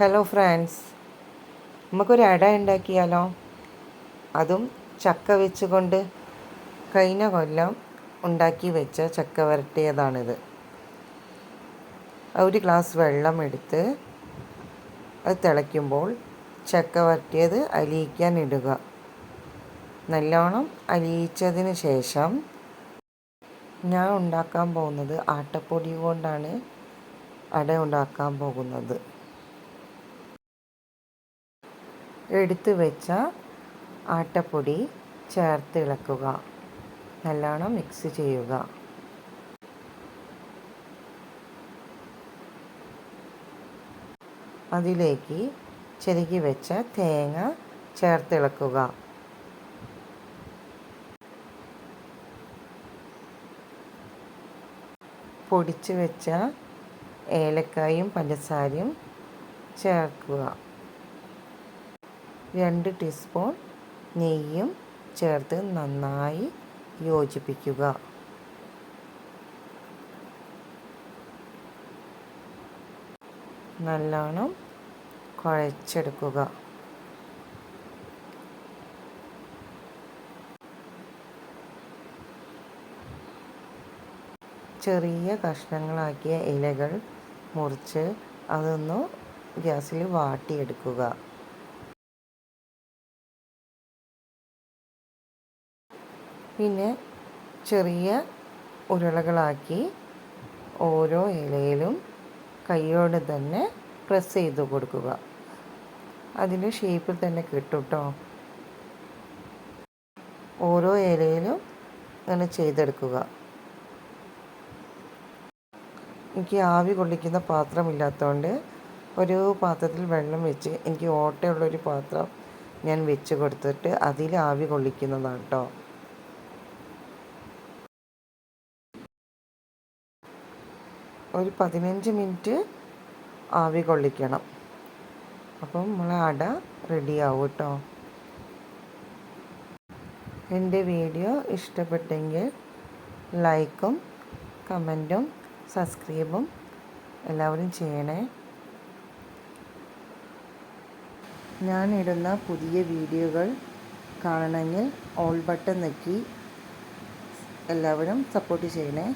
Hello friends നമുക്കൊരു അട ഉണ്ടാക്കിയാലോ? അതും ചക്ക വെച്ചുകൊണ്ട് കഴിഞ്ഞ കൊല്ലം ഉണ്ടാക്കി വെച്ച ചക്ക വരട്ടിയതാണിത്. ഒരു ഗ്ലാസ് വെള്ളം എടുത്ത് അത് തിളയ്ക്കുമ്പോൾ ചക്ക വരട്ടിയത് അലിയിക്കാൻ ഇടുക. നല്ലോണം അലിയിച്ചതിന് ശേഷം ഞാൻ ഉണ്ടാക്കാൻ പോകുന്നത് ആട്ടപ്പൊടി കൊണ്ടാണ് അട ഉണ്ടാക്കാൻ പോകുന്നത്. എടുത്തു വെച്ച ആട്ടപ്പൊടി ചേർത്ത് ഇളക്കുക. നല്ലോണം മിക്സ് ചെയ്യുക. അതിലേക്ക് ചെരുകി വെച്ച തേങ്ങ ചേർത്തിളക്കുക പൊടിച്ചു വെച്ച ഏലക്കായും പഞ്ചസാരയും ചേർക്കുക. രണ്ട് ടീസ്പൂൺ നെയ്യും ചേർത്ത് നന്നായി യോജിപ്പിക്കുക. നല്ലോണം കുഴച്ചെടുക്കുക. ചെറിയ കഷ്ണങ്ങളാക്കിയ ഇലകൾ മുറിച്ച് അതൊന്ന് ഗ്യാസിൽ വാട്ടിയെടുക്കുക. പിന്നെ ചെറിയ ഉരുളകളാക്കി ഓരോ ഇലയിലും കൈയോടെ തന്നെ പ്രസ് ചെയ്ത് കൊടുക്കുക. അതിന്റെ ഷേപ്പിൽ തന്നെ കിട്ടും കേട്ടോ ഓരോ ഇലയിലും അങ്ങനെ ചെയ്തെടുക്കുക. എനിക്ക് ആവി കൊള്ളിക്കുന്ന പാത്രമില്ലാത്തതുകൊണ്ട് ഒരു പാത്രത്തിൽ വെള്ളം വെച്ച് എനിക്ക് ഓട്ടയുള്ളൊരു പാത്രം ഞാൻ വെച്ച് കൊടുത്തിട്ട് അതിൽ ആവി കൊള്ളിക്കുന്നതാണ് കേട്ടോ ഒരു പതിനഞ്ച് മിനിറ്റ് ആവി കൊള്ളിക്കണം. അപ്പം നമ്മളെ അട റെഡിയാവും കേട്ടോ. എന്റെ വീഡിയോ ഇഷ്ടപ്പെട്ടെങ്കിൽ ലൈക്കും കമന്റും സബ്സ്ക്രൈബും എല്ലാവരും ചെയ്യണേ. ഞാൻ ഇടുന്ന പുതിയ വീഡിയോകൾ കാണണമെങ്കിൽ ഓൾ ബട്ടൺ നെക്കി എല്ലാവരും സപ്പോർട്ട് ചെയ്യണേ.